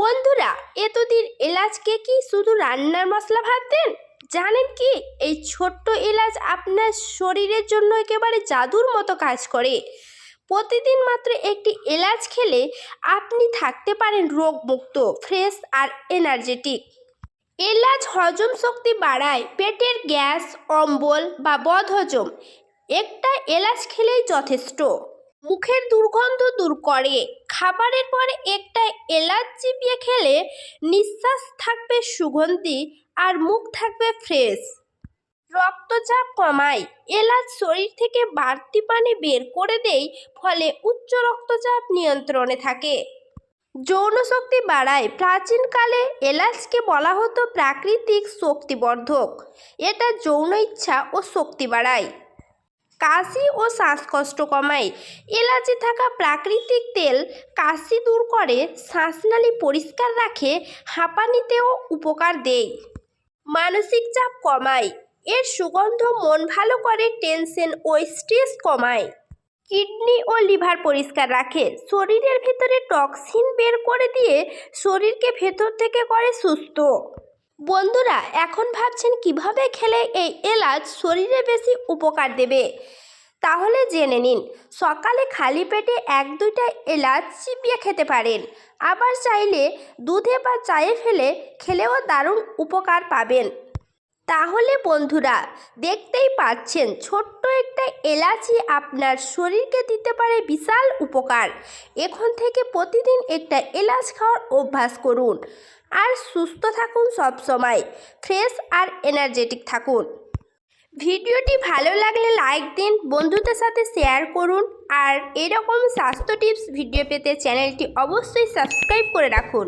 বন্ধুরা, এতদিন এলাচকে কি শুধু রান্নার মশলা ভাবতেন? জানেন কি, এই ছোট্ট এলাচ আপনার শরীরের জন্য একেবারে জাদুর মতো কাজ করে। প্রতিদিন মাত্র একটি এলাচ খেলে আপনি থাকতে পারেন রোগমুক্ত, ফ্রেশ আর এনার্জেটিক। এলাচ হজম শক্তি বাড়ায়, পেটের গ্যাস, অম্বল বা বদহজম। একটা এলাচ খেলেই যথেষ্ট। মুখের দুর্গন্ধ দূর করে। খাবারের পরে একটা এলাচ চিবিয়ে খেলে নিঃশ্বাস থাকবে সুগন্ধি আর মুখ থাকবে ফ্রেশ। রক্তচাপ কমায়। এলাচ শরীর থেকে বাড়তি পানি বের করে দেয়, ফলে উচ্চ রক্তচাপ নিয়ন্ত্রণে থাকে। যৌন শক্তি বাড়ায়। প্রাচীনকালে এলাচকে বলা হতো প্রাকৃতিক শক্তিবর্ধক। এটা যৌন ইচ্ছা ও শক্তি বাড়ায়। কাশি ও শ্বাসকষ্ট কমায়। এলাচে থাকা প্রাকৃতিক তেল কাশি দূর করে, শ্বাসনালী পরিষ্কার রাখে, হাঁপানিতেও উপকার দেয়। মানসিক চাপ কমায়, এর সুগন্ধ মন ভালো করে, টেনশন ও স্ট্রেস কমায়। কিডনি ও লিভার পরিষ্কার রাখে, শরীরের ভেতরে টক্সিন বের করে দিয়ে শরীরকে ভেতর থেকে করে সুস্থ। বন্ধুরা, এখন ভাবছেন কীভাবে খেলে এই এলাচ শরীরে বেশি উপকার দেবে? তাহলে জেনে নিন, সকালে খালি পেটে এক দুইটা এলাচ চিবিয়ে খেতে পারেন। আবার চাইলে দুধে বা চায়ে ফেলে খেলেও দারুণ উপকার পাবেন। তাহলে বন্ধুরা, দেখতেই পাচ্ছেন ছোট্ট একটা এলাচি আপনার শরীরকে দিতে পারে বিশাল উপকার। এখন থেকে প্রতিদিন একটা এলাচ খাওয়ার অভ্যাস করুন। আর সুস্থ থাকুন সব সময়, ফ্রেশ আর এনার্জেটিক থাকুন। ভিডিওটি ভালো লাগলে লাইক দিন, বন্ধুদের সাথে শেয়ার করুন আর এরকম স্বাস্থ্য টিপস ভিডিও পেতে চ্যানেলটি অবশ্যই সাবস্ক্রাইব করে রাখুন।